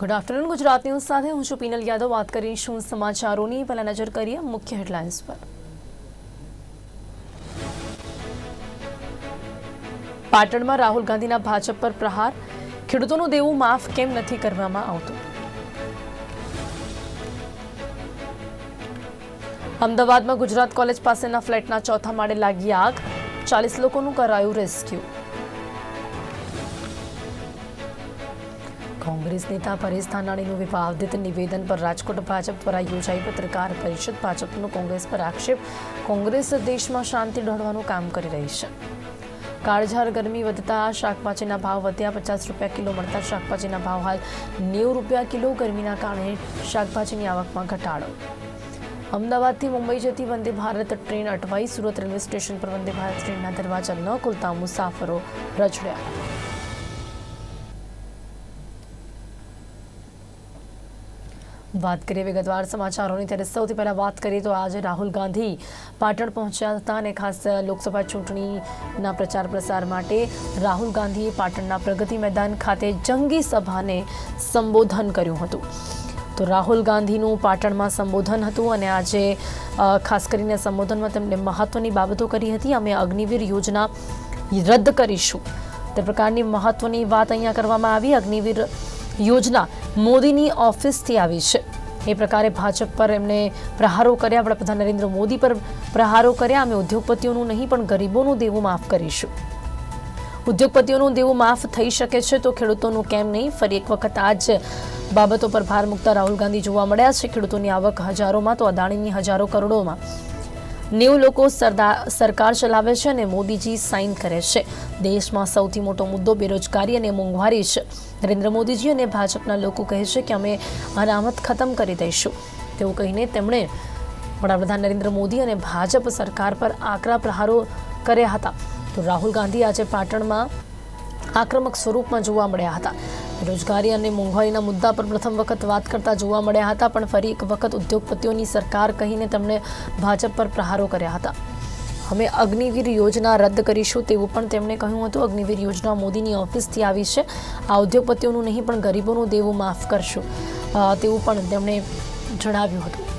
Good afternoon Gujarat news સાથે હું છું પીનલ યાદવ. વાત કરીશું સમાચારોની. પહેલા નજર કરીએ મુખ્ય હેડલાઇન્સ પર. પાટણમાં રાહુલ ગાંધીના ભાજપ પર પ્રહાર. ખેડૂતોનું દેવું માફ કેમ નથી કરવામાં આવતું? અમદાવાદમાં ગુજરાત કોલેજ પાસેના ફ્લેટના ચોથા માળે લાગી આગ. ચાલીસ લોકોનું કરાયું રેસ્ક્યુ. કોંગ્રેસ નેતા પરેશ ધાનાણીનું વિવાદિત નિવેદન પર રાજકોટ ભાજપ દ્વારા યોજાઈ પત્રકાર પરિષદ. ભાજપનો કોંગ્રેસ પર આક્ષેપ, કોંગ્રેસ દેશમાં શાંતિ ઢળવાનું કામ કરી રહી છે. કાળઝાળ ગરમી વધતા શાકભાજીના ભાવ વધ્યા, પચાસ રૂપિયા કિલો મળતા શાકભાજીના ભાવ હાલ નેવું રૂપિયા કિલો ગરમીના કારણે શાકભાજીની આવકમાં ઘટાડો. અમદાવાદથી મુંબઈ જતી વંદે ભારત ટ્રેન અટવાઈ, સુરત રેલવે સ્ટેશન પર વંદે ભારત ટ્રેનના દરવાજા ન ખુલતા મુસાફરો રજડ્યા. વાત કરીએ વિગતવાર સમાચારોની, ત્યારે સૌથી પહેલાં વાત કરીએ તો આજે રાહુલ ગાંધી પાટણ પહોંચ્યા હતા અને ખાસ લોકસભા ચૂંટણીના પ્રચાર પ્રસાર માટે રાહુલ ગાંધીએ પાટણના પ્રગતિ મેદાન ખાતે જંગી સભાને સંબોધન કર્યું હતું. તો રાહુલ ગાંધીનું પાટણમાં સંબોધન હતું અને આજે ખાસ કરીને સંબોધનમાં તેમણે મહત્વની બાબતો કરી હતી. અમે અગ્નિવીર યોજના રદ કરીશું. તે પ્રકારની મહત્વની વાત અહીંયા કરવામાં આવી. અગ્નિવીર યોજના મોદીની ઓફિસથી આવી છે. એ પ્રકારે ભાજપ પર એમણે પ્રહારો કર્યા. વડાપ્રધાન નરેન્દ્ર મોદી પર પ્રહારો કર્યા. અમે ઉદ્યોગપતિઓનું નહીં, પણ ગરીબોનું દેવું માફ કરીશું. ઉદ્યોગપતિઓનું દેવું માફ થઈ શકે છે તો ખેડૂતોનું કેમ નહીં? ફરી એક વખત આ જ બાબતો પર ભાર મૂકતા રાહુલ ગાંધી જોવા મળ્યા છે. ખેડૂતોની આવક હજારોમાં તો અદાણીની હજારો કરોડોમાં. નેવું લોકો સરદાર સરકાર ચલાવે છે અને મોદીજી સાઇન કરે છે. દેશમાં સૌથી મોટો મુદ્દો બેરોજગારી અને મોંઘવારી છે. નરેન્દ્ર મોદીજી અને ભાજપના લોકો કહે છે કે અમે અનામત ખતમ કરી દઈશું. તેવું કહીને તેમણે વડાપ્રધાન નરેન્દ્ર મોદી અને ભાજપ સરકાર પર આકરા પ્રહારો કર્યા હતા. તો રાહુલ ગાંધી આજે પાટણમાં આક્રમક સ્વરૂપમાં જોવા મળ્યા હતા. બેરોજગારી અને મોંઘવારીના મુદ્દા પર પ્રથમ વખત વાત કરતા જોવા મળ્યા હતા પણ ફરી એક વખત ઉદ્યોગપતિઓની સરકાર કહીને તેમણે ભાજપ પર પ્રહારો કર્યા હતા અમે અગ્નિવીર યોજના રદ કરીશું તેવું પણ તેમણે કહ્યું હતું અગ્નિવીર યોજના મોદીની ઓફિસથી આવી છે આ ઉદ્યોગપતિઓનું નહીં પણ ગરીબોનું દેવું માફ કરશું અ, તેવું પણ તેમણે જણાવ્યું હતું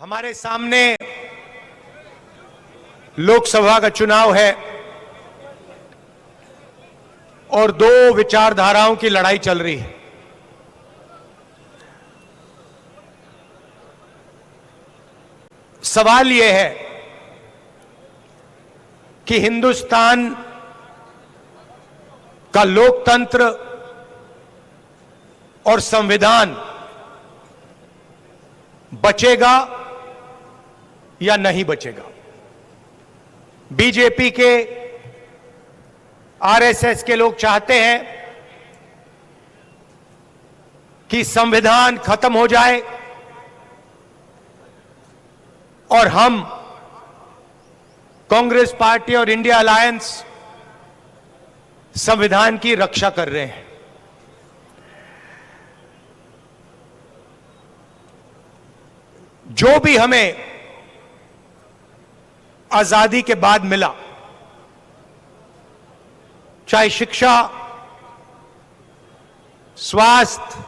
हमारे सामने लोकसभा का चुनाव है और दो विचारधाराओं की लड़ाई चल रही है। सवाल यह है कि हिंदुस्तान का लोकतंत्र और संविधान बचेगा या नहीं बचेगा? बीजेपी के आरएसएस के लोग चाहते हैं कि संविधान खत्म हो जाए और हम कांग्रेस पार्टी और इंडिया अलायंस संविधान की रक्षा कर रहे हैं। जो भी हमें आज़ादी के बाद मिला चाहे शिक्षा, स्वास्थ्य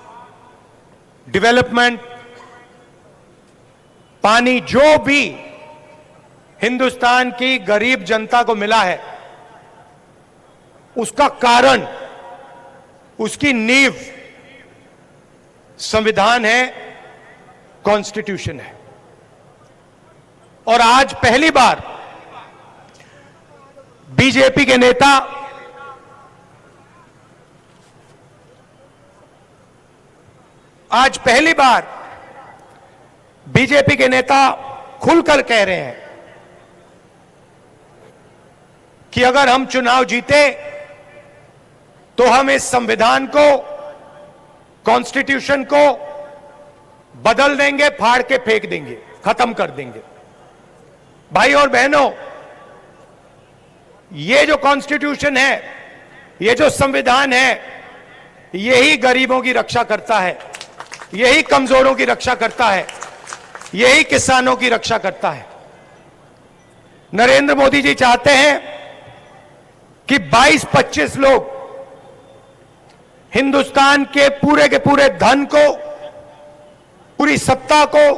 डेवलपमेंट पानी जो भी हिंदुस्तान की गरीब जनता को मिला है, उसका कारण, उसकी नींव संविधान है कॉन्स्टिट्यूशन है। और आज पहली बार बीजेपी के नेता आज पहली बार बीजेपी के नेता खुलकर कह रहे हैं कि अगर हम चुनाव जीते तो हम इस संविधान को, कॉन्स्टिट्यूशन को बदल देंगे, फाड़ के फेंक देंगे, खत्म कर देंगे। भाई और बहनों, ये जो कॉन्स्टिट्यूशन है, ये जो संविधान है यही गरीबों की रक्षा करता है। यही कमजोरों की रक्षा करता है, यही किसानों की रक्षा करता है। नरेंद्र मोदी जी चाहते हैं कि 22-25 लोग हिंदुस्तान के पूरे के पूरे धन को, पूरी सत्ता को,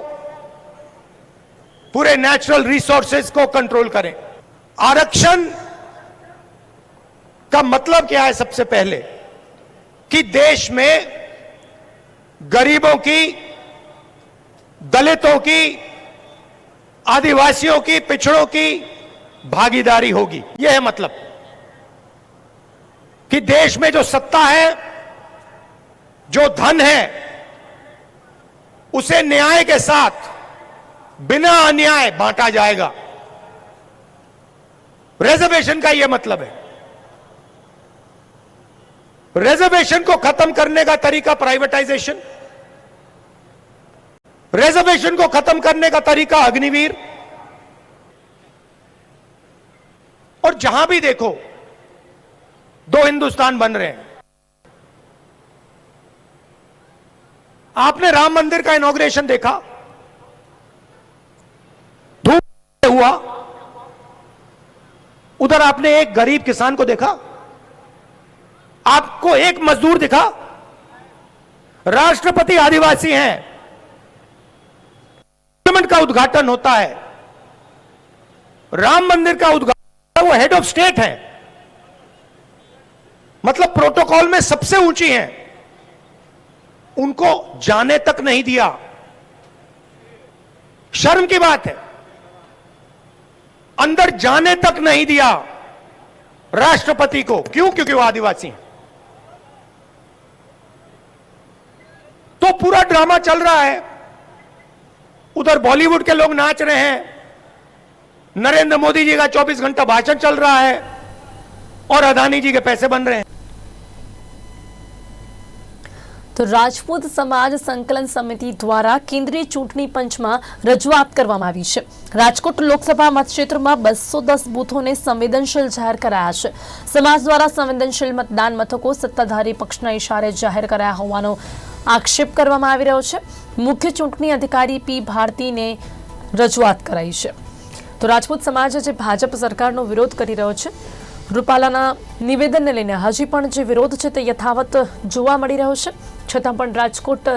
पूरे नेचुरल रिसोर्सेज को कंट्रोल करें। आरक्षण का मतलब क्या है सबसे पहले? कि देश में गरीबों की, दलितों की, आदिवासियों की, पिछड़ों की भागीदारी होगी। यह है मतलब कि देश में जो सत्ता है, जो धन है, उसे न्याय के साथ बिना अन्याय बांटा जाएगा। रिजर्वेशन का यह मतलब है। रिजर्वेशन को खत्म करने का तरीका प्राइवेटाइजेशन रिजर्वेशन को खत्म करने का तरीका अग्निवीर. और जहाँ भी देखो, दो हिंदुस्तान बन रहे हैं। आपने राम मंदिर का इनोग्रेशन देखा? धूप हुआ। उधर आपने एक गरीब किसान को देखा? आपको एक मजदूर दिखा। राष्ट्रपति आदिवासी हैं। पार्लियामेंट का उद्घाटन होता है। राम मंदिर का उद्घाटन, वो हेड ऑफ़ स्टेट है। मतलब प्रोटोकॉल में सबसे ऊँची हैं। उनको जाने तक नहीं दिया। शर्म की बात है। अंदर जाने तक नहीं दिया राष्ट्रपति को। क्यों? क्योंकि वो आदिवासी हैं। तो पूरा ड्रामा चल रहा है। उधर बॉलीवुड के लोग नाच रहे हैं। नरेंद्र मोदी जी का 24 घंटा भाषण चल रहा है और अदानी जी के पैसे बन रहे हैं। તો રાજપૂત સમાજ સંકલન સમિતિ દ્વારા કેન્દ્રીય ચૂંટણી પંચમાં રજૂઆત કરવામાં આવી છે. રાજકોટ લોકસભા મતક્ષેત્રમાં બસો દસ બૂથોને સંવેદનશીલ જાહેર કરાયા છે. સમાજ દ્વારા સંવેદનશીલ મતદાન મથકો સત્તાધારી પક્ષના ઇશારે જાહેર કરાયા હોવાનો આક્ષેપ કરવામાં આવી રહ્યો છે. મુખ્ય ચૂંટણી અધિકારી પી ભારતીને રજૂઆત કરાઈ છે. તો રાજપૂત સમાજ જે ભાજપ સરકારનો વિરોધ કરી રહ્યો છે, રૂપાલાના નિવેદનને લઈને હજી પણ જે વિરોધ છે તે યથાવત જોવા મળી રહ્યો છે. છતાં પણ રાજકોટ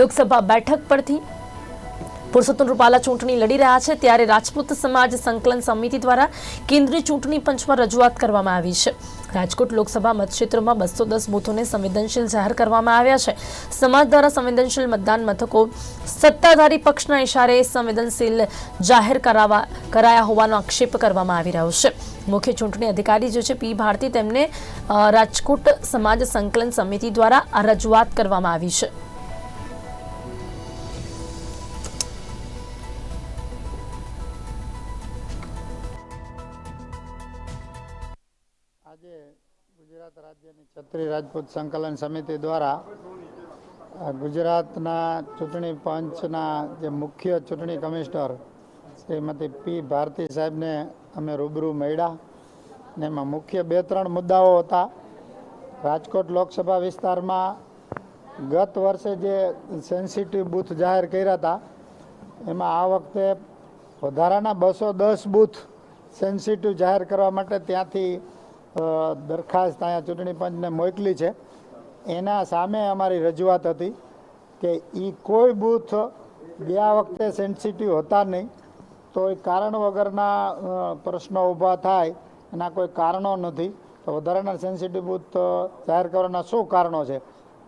લોકસભા બેઠક પરથી પુરુષોત્તમ રૂપાલા ચૂંટણી લડી રહ્યા છે, ત્યારે રાજપૂત સમાજ સંકલન સમિતિ દ્વારા કેન્દ્રીય ચૂંટણી પંચમાં રજૂઆત કરવામાં આવી છે. રાજકોટ લોકસભા મતક્ષેત્રમાં બસો દસ બૂથોને સંવેદનશીલ જાહેર કરવામાં આવ્યા છે. સમાજ દ્વારા સંવેદનશીલ મતદાન મથકો સત્તાધારી પક્ષના ઇશારે સંવેદનશીલ જાહેર કરાવવા કરાયા હોવાનો આક્ષેપ કરવામાં આવી રહ્યો છે. મુખ્ય ચૂંટણી અધિકારી જે છે, પી ભારતી, તેમને રાજકોટ સમાજ સંકલન સમિતિ દ્વારા આ રજૂઆત કરવામાં આવી છે. છત્રી રાજપૂત સંકલન સમિતિ દ્વારા ગુજરાતના ચૂંટણી પંચના જે મુખ્ય ચૂંટણી કમિશનર શ્રીમતી પી ભારતી સાહેબને અમે રૂબરૂ મળ્યા ને એમાં મુખ્ય બે ત્રણ મુદ્દાઓ હતા. રાજકોટ લોકસભા વિસ્તારમાં ગત વર્ષે જે સેન્સિટિવ બૂથ જાહેર કર્યા હતા, એમાં આ વખતે વધારાના બસો દસ બૂથ સેન્સિટિવ જાહેર કરવા માટે ત્યાંથી દરખાસ્ત અહીંયા ચૂંટણી પંચને મોકલી છે. એના સામે અમારી રજૂઆત હતી કે એ કોઈ બૂથ ગયા વખતે સેન્સિટિવ હતા નહીં, તો એ કારણ વગરના પ્રશ્નો ઊભા થાય, એના કોઈ કારણો નથી. તો વધારાના સેન્સિટિવ બૂથ જાહેર કરવાના શું કારણો છે?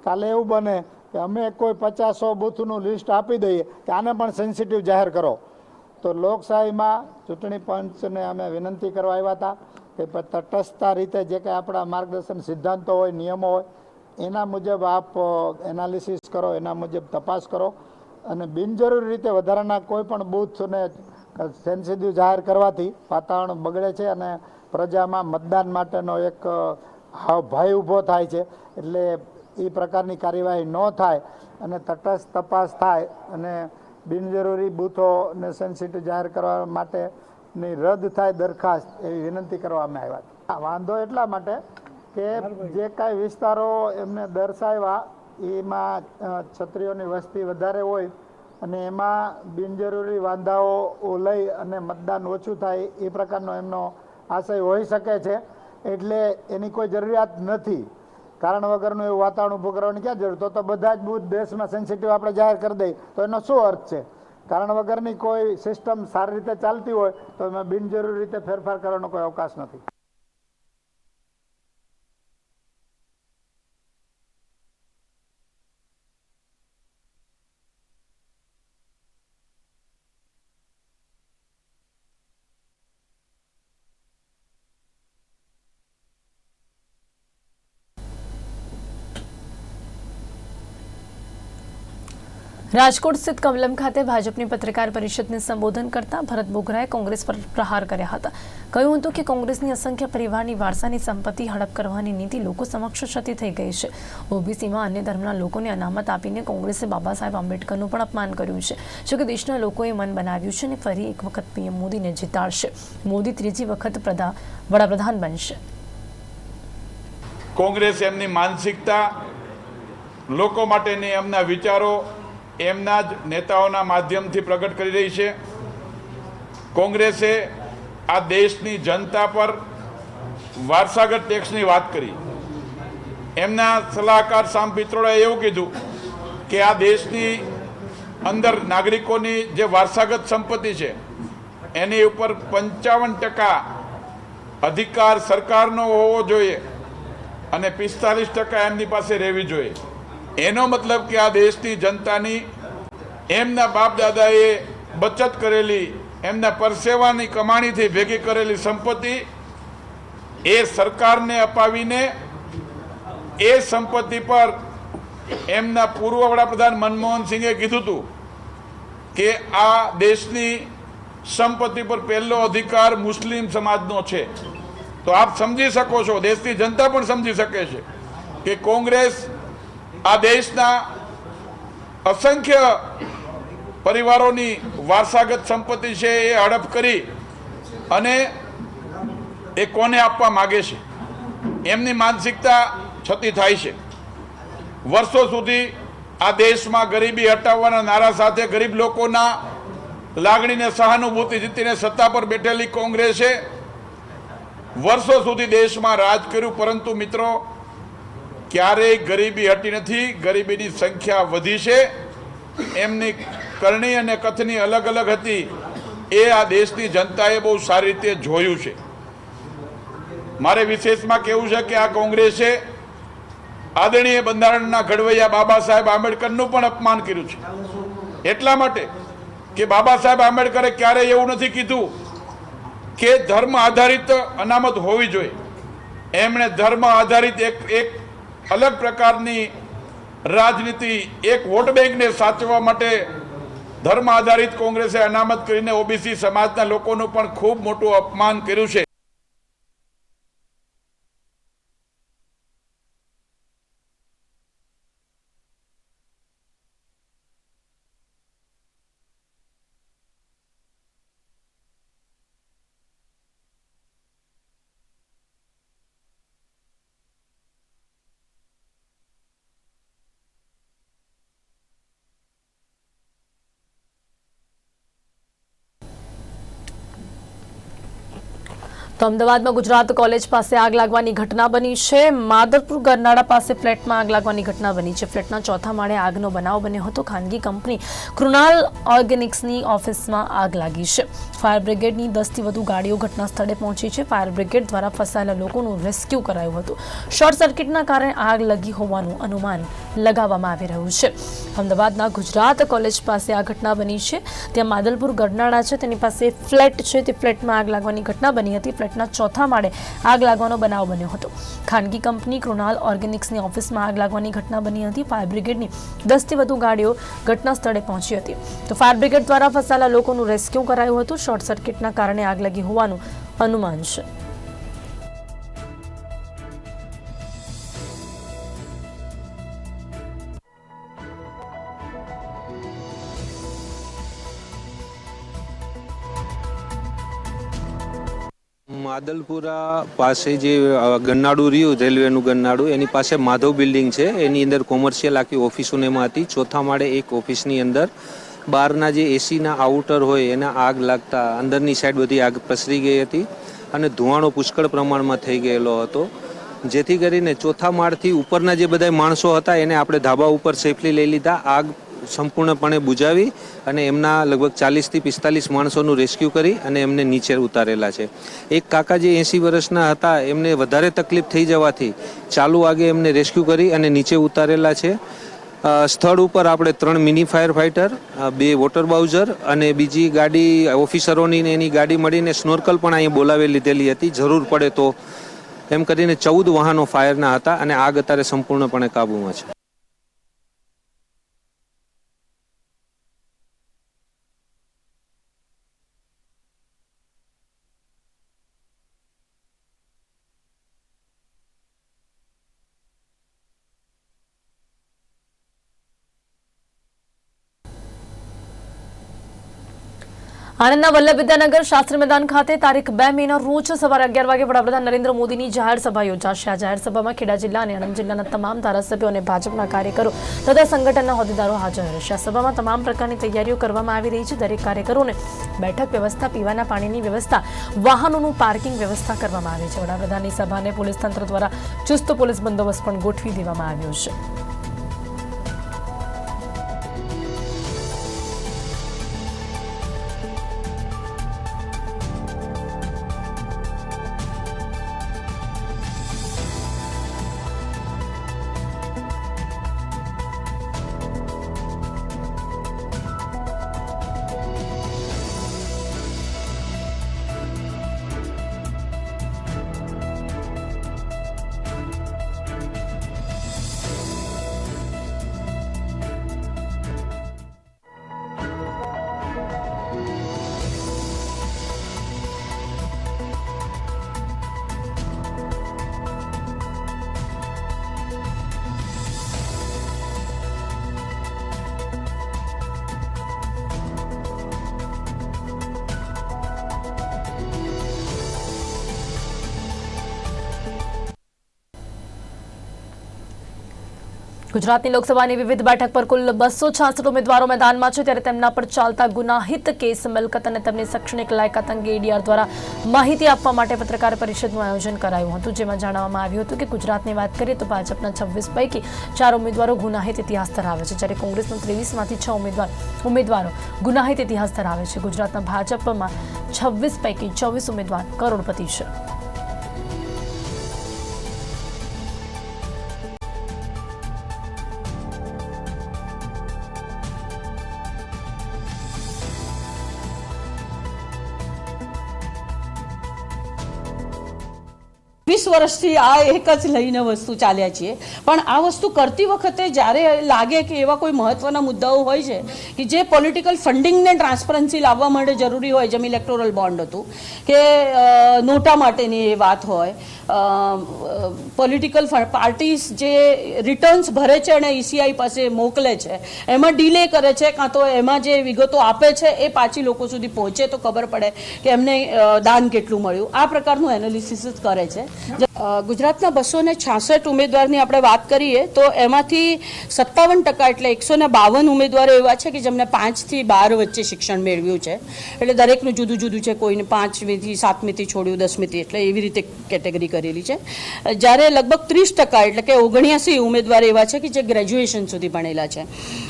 કાલે એવું બને કે અમે કોઈ પચાસો બૂથનું લિસ્ટ આપી દઈએ કે આને પણ સેન્સિટિવ જાહેર કરો. તો લોકશાહીમાં ચૂંટણી પંચને અમે વિનંતી કરવા આવ્યા હતા. પ- તટસ્થતા રીતે જે કંઈ આપણા માર્ગદર્શન સિદ્ધાંતો હોય, નિયમો હોય, એના મુજબ આપ એનાલિસિસ કરો, એના મુજબ તપાસ કરો. અને બિનજરૂરી રીતે વધારાના કોઈ પણ બૂથને સેન્સિટિવ જાહેર કરવાથી વાતાવરણ બગડે છે અને પ્રજામાં મતદાન માટેનો એક ભય ઊભો થાય છે. એટલે એ પ્રકારની કાર્યવાહી ન થાય અને તટસ્થ તપાસ થાય અને બિનજરૂરી બૂથોને સેન્સિટિવ જાહેર કરવા માટેની રદ થાય દરખાસ્ત એવી વિનંતી કરવામાં આવ્યા હતા. વાંધો એટલા માટે કે જે કાંઈ વિસ્તારો એમને દર્શાવ્યા, એમાં છત્રીઓની વસ્તી વધારે હોય અને એમાં બિનજરૂરી વાંધાઓ લઈ અને મતદાન ઓછું થાય, એ પ્રકારનો એમનો આશય હોઈ શકે છે. એટલે એની કોઈ જરૂરિયાત નથી. કારણ વગરનું એવું વાતાવરણ ઊભું કરવાની ક્યાં જરૂર? તો તો બધા જ બુથ દેશમાં સેન્સિટિવ આપણે જાહેર કરી દઈએ. તો એનો શું અર્થ છે? કારણ વગરની કોઈ સિસ્ટમ સારી રીતે ચાલતી હોય તો એમાં બિનજરૂરી રીતે ફેરફાર કરવાનો કોઈ અવકાશ નથી. રાજકોટ સ્થિત કમલમ ખાતે ભાજપની પત્રકાર પરિષદને સંબોધન કરતા ભરત બોગરાએ કોંગ્રેસ પર પ્રહાર કર્યા હતા. કહ્યું હતું કે કોંગ્રેસની અસંખ્ય પરિવારની વારસાની સંપત્તિ હડપ કરવાની નીતિ લોકો સમક્ષ ક્ષતિ થઈ ગઈ છે. ઓબીસીમાં અન્ય ધર્મના લોકોને અનામત આપીને કોંગ્રેસે બાબા સાહેબ આંબેડકરનું પણ અપમાન કર્યું છે. જોકે દેશના લોકોએ મન બનાવ્યું છે અને ફરી એક વખત પીએમ મોદીને જીતાડશે. મોદી ત્રીજી વખત પ્રધા, વડાપ્રધાન બનશે. કોંગ્રેસ એમની માનસિકતા, લોકો માટેની એમના વિચારો એમના જ નેતાઓના માધ્યમથી પ્રગટ કરી રહી છે. કોંગ્રેસે આ દેશની જનતા પર વારસાગત ટેક્સની વાત કરી. એમના સલાહકાર સામ પિત્રોડાએ એવું કીધું કે આ દેશની અંદર નાગરિકોની જે વારસાગત સંપત્તિ છે, એની ઉપર પંચાવન ટકા અધિકાર સરકારનો હોવો જોઈએ અને પિસ્તાલીસ ટકા એમની પાસે રહેવી જોઈએ. એનો મતલબ કે આ દેશની જનતાની એમના બાપ દાદાએ બચત કરેલી, એમના પરસેવાની કમાણીથી ભેગી કરેલી સંપત્તિ એ સરકારને અપાવીને એ સંપત્તિ પર એમના પૂર્વ વડાપ્રધાન મનમોહન સિંહે કીધું હતું કે આ દેશની સંપત્તિ પર પહેલો અધિકાર મુસ્લિમ સમાજનો છે. તો આપ સમજી શકો છો, દેશની જનતા પણ સમજી શકે છે કે કોંગ્રેસ આ દેશના અસંખ્ય પરિવારોની વારસાગત સંપત્તિ છે એ હડપ કરી અને એ કોને આપવા માગે છે? એમની માનસિકતા છતી થાય છે. વર્ષો સુધી આ દેશમાં ગરીબી હટાવવાના નારા સાથે ગરીબ લોકોના લાગણીને સહાનુભૂતિ જીતીને સત્તા પર બેઠેલી કોંગ્રેસે વર્ષો સુધી દેશમાં રાજ કર્યું, પરંતુ મિત્રો ક્યારેય ગરીબી હટી નથી, ગરીબીની સંખ્યા વધી છે. એમની કરણી અને કથની અલગ અલગ હતી. એ આ દેશની જનતાએ બહુ સારી રીતે જોયું છે. મારે વિશેષમાં કહેવું છે કે આ કોંગ્રેસે આદરણીય બંધારણના ઘડવૈયા બાબા સાહેબ આંબેડકરનું પણ અપમાન કર્યું છે. એટલા માટે કે બાબા સાહેબ આંબેડકરે ક્યારેય એવું નથી કીધું કે ધર્મ આધારિત અનામત હોવી જોઈએ. એમણે ધર્મ આધારિત એક એક અલગ પ્રકારની રાજનીતિ એક વોટ બેંકને સાચવવા માટે ધર્મ આધારિત કોંગ્રેસે અનામત કરીને ઓબીસી સમાજના લોકોનું પણ ખૂબ મોટું અપમાન કર્યું છે. તો અમદાવાદમાં ગુજરાત કોલેજ પાસે આગ લાગવાની ઘટના બની છે. માધરપુર ગરનાળા પાસે ફ્લેટમાં આગ લાગવાની ઘટના બની છે. ફ્લેટના ચોથા માળે આગનો બનાવ બન્યો હતો. ખાનગી કંપની કૃણાલ ઓર્ગેનિક્સની ઓફિસમાં આગ લાગી છે. ફાયર બ્રિગેડની દસથી વધુ ગાડીઓ ઘટના સ્થળે પહોંચી છે. ફાયર બ્રિગેડ દ્વારા ફસાયેલા લોકોનું રેસ્ક્યુ કરાયું હતું. શોર્ટ સર્કિટના કારણે આગ લગી હોવાનું અનુમાન લગાવવામાં આવી રહ્યું છે. અમદાવાદના ગુજરાત કોલેજ પાસે આ ઘટના બની છે. ત્યાં માદલપુર ગરનાળા છે. તેની પાસે ફ્લેટ છે. તે ફ્લેટમાં આગ લાગવાની ઘટના બની હતી. ફ્લેટના ચોથા માળે આગ લાગવાનો બનાવ બન્યો હતો. ખાનગી કંપની કૃણાલ ઓર્ગેનિક્સની ઓફિસમાં આગ લાગવાની ઘટના બની હતી. ફાયર બ્રિગેડની દસથી વધુ ગાડીઓ ઘટના સ્થળે પહોંચી હતી. તો ફાયર બ્રિગેડ દ્વારા ફસાયેલા લોકોનું રેસ્ક્યુ કરાયું હતું. શોર્ટ સર્કિટના કારણે આગ લાગી હોવાનું અનુમાન છે. માદલપુરા પાસે જે ગન્નાડું રહ્યું, રેલવેનું ગન્નાડું, એની પાસે માધવ બિલ્ડિંગ છે. એની અંદર કોમર્શિયલ આખી ઓફિસો ને એમાં હતી. ચોથા માળે એક ઓફિસની અંદર બહારના જે એસીના આઉટર હોય એના આગ લાગતા અંદરની સાઈડ બધી આગ પ્રસરી ગઈ હતી અને ધુવાણો પુષ્કળ પ્રમાણમાં થઈ ગયેલો હતો. જેથી કરીને ચોથા માળથી ઉપરના જે બધા માણસો હતા એને આપણે ધાબા ઉપર સેફલી લઈ લીધા. આગ સંપૂર્ણપણે બુજાવી અને એમના લગભગ ચાલીસથી પિસ્તાલીસ માણસોનું રેસ્ક્યુ કરી અને એમને નીચે ઉતારેલા છે. એક કાકા જે એંસી વર્ષના હતા, એમને વધારે તકલીફ થઈ જવાથી ચાલુ આગે એમને રેસ્ક્યુ કરી અને નીચે ઉતારેલા છે. સ્થળ ઉપર આપણે ત્રણ મિની ફાયર ફાઇટર બે વોટર બાઉઝર અને બીજી ગાડી ઓફિસરોની એની ગાડી મળીને સ્નોર્કલ પણ અહીંયા બોલાવી લીધેલી હતી. જરૂર પડે તો એમ કરીને ચૌદ વાહનો ફાયરના હતા અને આગ અત્યારે સંપૂર્ણપણે કાબૂમાં છે. આણંદના વલ્લભ વિદ્યાનગર શાસ્ત્રી મેદાન ખાતે તારીખ બે મેના રોજ સવારે અગિયાર વાગે વડાપ્રધાન નરેન્દ્ર મોદીની જાહેર સભા યોજાશે. આ જાહેર ખેડા જિલ્લા અને આણંદ જિલ્લાના તમામ ધારાસભ્યો અને ભાજપના કાર્યકરો તથા સંગઠનના હોદ્દેદારો હાજર રહેશે. આ સભામાં તમામ પ્રકારની તૈયારીઓ કરવામાં આવી રહી છે. દરેક કાર્યકરોને બેઠક વ્યવસ્થા, પીવાના પાણીની વ્યવસ્થા, વાહનોનું પાર્કિંગ વ્યવસ્થા કરવામાં આવી છે. વડાપ્રધાનની સભાને પોલીસ તંત્ર દ્વારા ચુસ્ત પોલીસ બંદોબસ્ત પણ ગોઠવી દેવામાં આવ્યો છે. ગુજરાતની લોકસભાની વિવિધ બેઠક પર કુલ બસો છાસઠ ઉમેદવારો મેદાનમાં છે ત્યારે તેમના પર ચાલતા ગુનાહિત કેસ મિલકત અને તેમની શૈક્ષણિક લાયકાત અંગે એડીઆર દ્વારા માહિતી આપવા માટે પત્રકાર પરિષદનું આયોજન કરાયું હતું, જેમાં જણાવવામાં આવ્યું હતું કે ગુજરાતની વાત કરીએ તો ભાજપના છવ્વીસ પૈકી ચાર ઉમેદવારો ગુનાહિત ઇતિહાસ ધરાવે છે, જ્યારે કોંગ્રેસના ત્રેવીસમાંથી છ ઉમેદવાર, ઉમેદવારો ગુનાહિત ઇતિહાસ ધરાવે છે. ગુજરાતના ભાજપમાં છવ્વીસ પૈકી ચોવીસ ઉમેદવાર કરોડપતિ છે. વર્ષથી આ એક જ લઈને વસ્તુ ચાલ્યા છીએ. પણ આ વસ્તુ કરતી વખતે જ્યારે લાગે કે એવા કોઈ મહત્વના મુદ્દાઓ હોય છે કે જે પોલિટિકલ ફંડિંગને ટ્રાન્સપરન્સી લાવવા માટે જરૂરી હોય જેમ ઇલેક્ટોરલ બોન્ડ હતું કે નોટા માટેની એ વાત હોય પોલિટિકલ પાર્ટીઝ જે રિટર્ન્સ ભરે છે અને ઈસીઆઈ પાસે મોકલે છે એમાં ડીલે કરે છે કાં તો એમાં જે વિગતો આપે છે એ પાછી લોકો સુધી પહોંચે તો ખબર પડે કે એમને દાન કેટલું મળ્યું. આ પ્રકારનું એનાલિસિસ જ કરે છે. અ, ગુજરાતના બસો ને છાસઠ ઉમેદવારની આપણે વાત કરીએ, તો એમાંથી સત્તાવન ટકા એટલે એકસો ને બાવન ઉમેદવારો એવા છે કે જેમને પાંચથી બાર વચ્ચે શિક્ષણ મેળવ્યું છે. એટલે દરેકનું જુદું જુદું છે, કોઈને પાંચમીથી, સાતમીથી છોડ્યું, દસમીથી, એટલે એવી રીતે કેટેગરી કરેલી છે. જ્યારે લગભગ ત્રીસ ટકા એટલે કે ઓગણ્યાસી ઉમેદવાર એવા છે કે જે ગ્રેજ્યુએશન સુધી ભણેલા છે.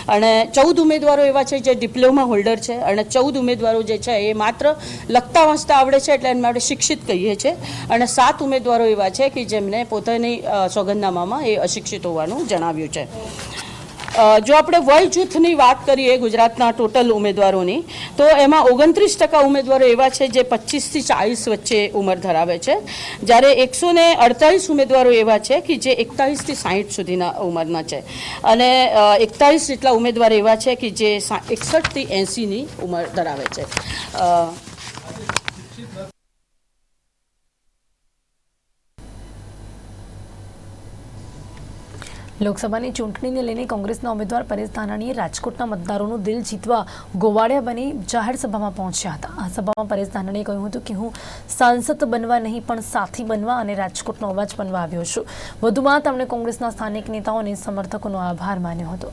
અને ચૌદ ઉમેદવારો એવા છે જે ડિપ્લોમા હોલ્ડર છે અને ચૌદ ઉમેદવારો જે છે એ માત્ર લખતા વાંચતા આવડે છે એટલે એમને આપણે શિક્ષિત કહીએ છીએ અને સાત ઉમેદવારો એવા છે કે જેમને પોતાની સોગંદનામામાં એ અશિક્ષિત હોવાનું જણાવ્યું છે. જો આપણે વય જૂથની વાત કરીએ ગુજરાતના ટોટલ ઉમેદવારોની, તો એમાં ઓગણત્રીસ ટકા ઉમેદવારો એવા છે જે પચીસથી ચાળીસ વચ્ચે ઉંમર ધરાવે છે. જ્યારે એકસો ને અડતાલીસ ઉમેદવારો એવા છે કે જે એકતાલીસથી સાહીઠ સુધીના ઉંમરના છે. અને એકતાલીસ જેટલા ઉમેદવાર એવા છે કે જે એકસઠથી એંસીની ઉંમર ધરાવે છે. લોકસભાની ચૂંટણીને લઈને કોંગ્રેસના ઉમેદવાર પરેશ ધાનાણીએ રાજકોટના મતદારોનું દિલ જીતવા ગોવાળિયા બની જાહેર સભામાં પહોંચ્યા હતા. આ સભામાં પરેશ ધાનાણીએ કહ્યું હતું કે હું સાંસદ બનવા નહીં, પણ સાથી બનવા અને રાજકોટનો અવાજ બનવા આવ્યો છું. વધુમાં તેમણે કોંગ્રેસના સ્થાનિક નેતાઓ અને સમર્થકોનો આભાર માન્યો હતો.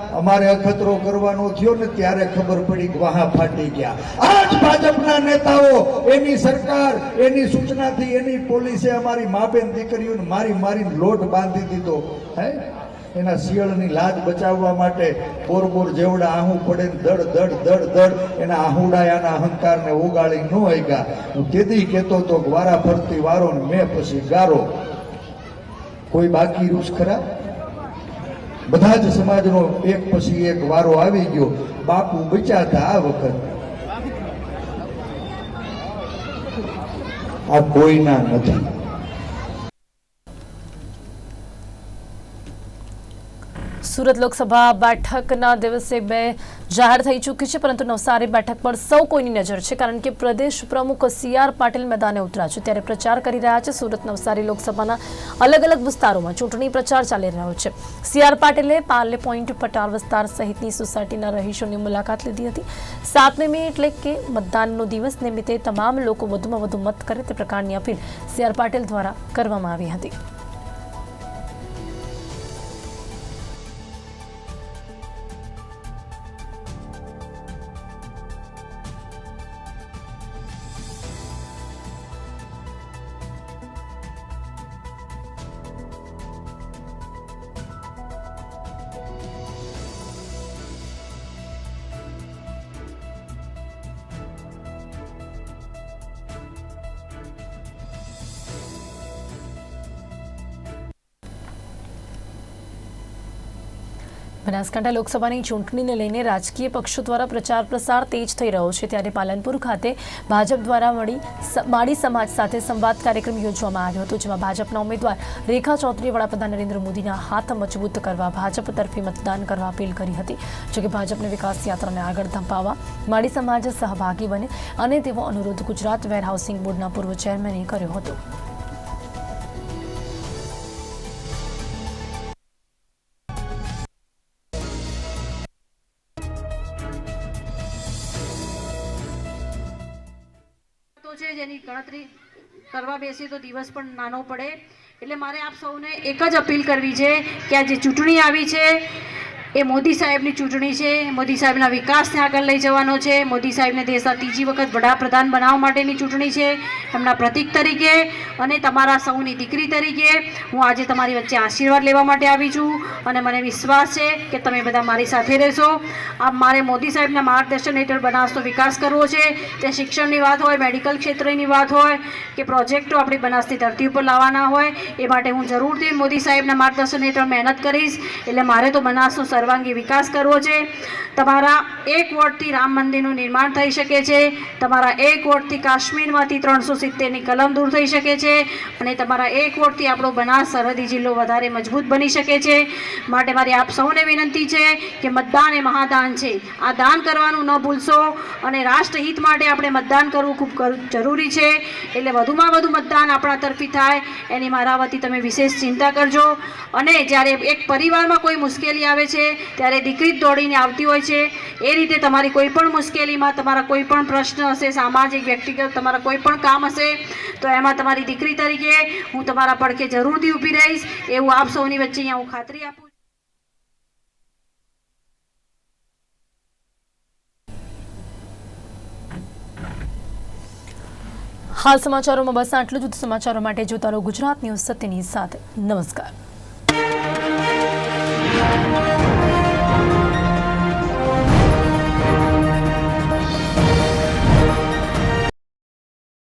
અમારે અખતરો કરવાનો થયો ને ત્યારે ખબર પડી કે વાહા ફાટી ગયા. આ ભાજપના નેતાઓ, એની સરકાર, એની સૂચનાથી એની પોલીસે અમારી મા બેન દીકરીઓને મારી મારીને લોટ બાંધી દીધો. હે? એના શિયળની લાજ બચાવવા માટે બોર બોર જેવડા આહું પડે ને દડ દડ દડ દડ એના આહુડાયાના અહંકારને ઉગાળી ન હગ્યા હું તેથી કહેતો તો વારા ફરતી વારો ને મેં પછી ગારો. કોઈ બાકી રૂસ ખરા? બધા જ સમાજનો એક પછી એક વારો આવી ગયો. બાપુ બચ્યા આ વખત. આ કોઈના નથી. સુરત લોકસભા બેઠકના દિવસે બે જાહેર થઈ ચૂકી છે, પરંતુ નવસારી બેઠક પર સૌ કોઈની નજર છે, કારણ કે પ્રદેશ પ્રમુખ સી આર પાટીલ મેદાને ઉતર્યા છે. ત્યારે પ્રચાર કરી રહ્યા છે સુરત નવસારી લોકસભાના અલગ અલગ વિસ્તારોમાં. ચૂંટણી પ્રચાર ચાલી રહ્યો છે. સી આર પાટીલે પાર્લે પોઈન્ટ પટાર વિસ્તાર સહિતની સોસાયટીના રહીશોની મુલાકાત લીધી હતી. સાતમી મે એટલે કે મતદાનનો દિવસ નિમિત્તે તમામ લોકો વધુમાં વધુ મત કરે તે પ્રકારની અપીલ સી આર પાટીલ દ્વારા કરવામાં આવી હતી. બનાસકાંઠા લોકસભાની ચૂંટણીને લઈને રાજકીય પક્ષો દ્વારા પ્રચાર પ્રસાર તેજ થઈ રહ્યો છે. ત્યારે પાલનપુર ખાતે ભાજપ દ્વારા મળી માળી સમાજ સાથે સંવાદ કાર્યક્રમ યોજવામાં આવ્યો હતો, જેમાં ભાજપના ઉમેદવાર રેખા ચૌધરીએ વડાપ્રધાન નરેન્દ્ર મોદીના હાથ મજબૂત કરવા, ભાજપ તરફી મતદાન કરવા અપીલ કરી હતી, જોકે ભાજપને વિકાસ યાત્રાને આગળ ધંપાવવા માળી સમાજ સહભાગી બને અને તેવો અનુરોધ ગુજરાત વેરહાઉસિંગ બોર્ડના પૂર્વ ચેરમેને કર્યો હતો. ગણતરી કરવા બેસીએ તો દિવસ પણ નાનો પડે. એટલે મારે આપ સૌને એક જ અપીલ કરવી છે કે આ જે ચૂંટણી આવી છે. એ મોદી સાહેબની ચૂંટણી છે, મોદી સાહેબના વિકાસને આગળ લઈ જવાનો છે, મોદી સાહેબને દેશના ત્રીજી વખત વડાપ્રધાન બનાવવા માટેની ચૂંટણી છે, એમના પ્રતીક તરીકે અને તમારા સૌની દીકરી તરીકે હું આજે તમારી વચ્ચે આશીર્વાદ લેવા માટે આવી છું અને મને વિશ્વાસ છે કે તમે બધા મારી સાથે રહેશો. આ મારે મોદી સાહેબના માર્ગદર્શન હેઠળ બનાસનો વિકાસ કરવો છે તે શિક્ષણની વાત હોય, મેડિકલ ક્ષેત્રની વાત હોય કે પ્રોજેક્ટો આપણી બનાસની ધરતી ઉપર લાવવાના હોય, એ માટે હું જરૂરથી મોદી સાહેબના માર્ગદર્શન હેઠળ મહેનત કરીશ. એટલે મારે તો બનાસનો સર્વાંગી વિકાસ કરવો છે. તમારા એક વોટથી રામ મંદિરનું નિર્માણ થઈ શકે છે. તમારા એક વોટથી કાશ્મીરમાંથી ત્રણસો સિત્તેરની કલમ દૂર થઈ શકે છે. અને તમારા એક વોટથી આપણો બનાસ સરહદી જિલ્લો વધારે મજબૂત બની શકે છે. માટે મારી આપ સૌને વિનંતી છે કે મતદાન એ મહાદાન છે. આ દાન કરવાનું ન ભૂલશો અને રાષ્ટ્રહિત માટે આપણે મતદાન કરવું ખૂબ જરૂરી છે. એટલે વધુમાં વધુ મતદાન આપણા તરફી થાય. એની મારા વતી તમે વિશેષ ચિંતા કરજો. અને જ્યારે એક પરિવારમાં કોઈ મુશ્કેલી આવે છે ત્યારે દીકરી દોડીને આવતી હોય છે. એ રીતે તમારી કોઈ પણ મુશ્કેલીમાં તમારા કોઈ પણ પ્રશ્ન હશે, સામાજિક, વ્યક્તિગત તમારા કોઈ પણ કામ હશે, તો એમાં તમારી દીકરી તરીકે હું તમારા પડખે જરૂરથી ઊભી રહીશ. એવું આપ સૌની વચ્ચે અહીંયા હું ખાતરી આપું હાલ સમાચારોમાં બસ આટલું જ. સમાચારો માટે જોતા રહો ગુજરાત ન્યૂઝ સત્યની સાથે. નમસ્કાર.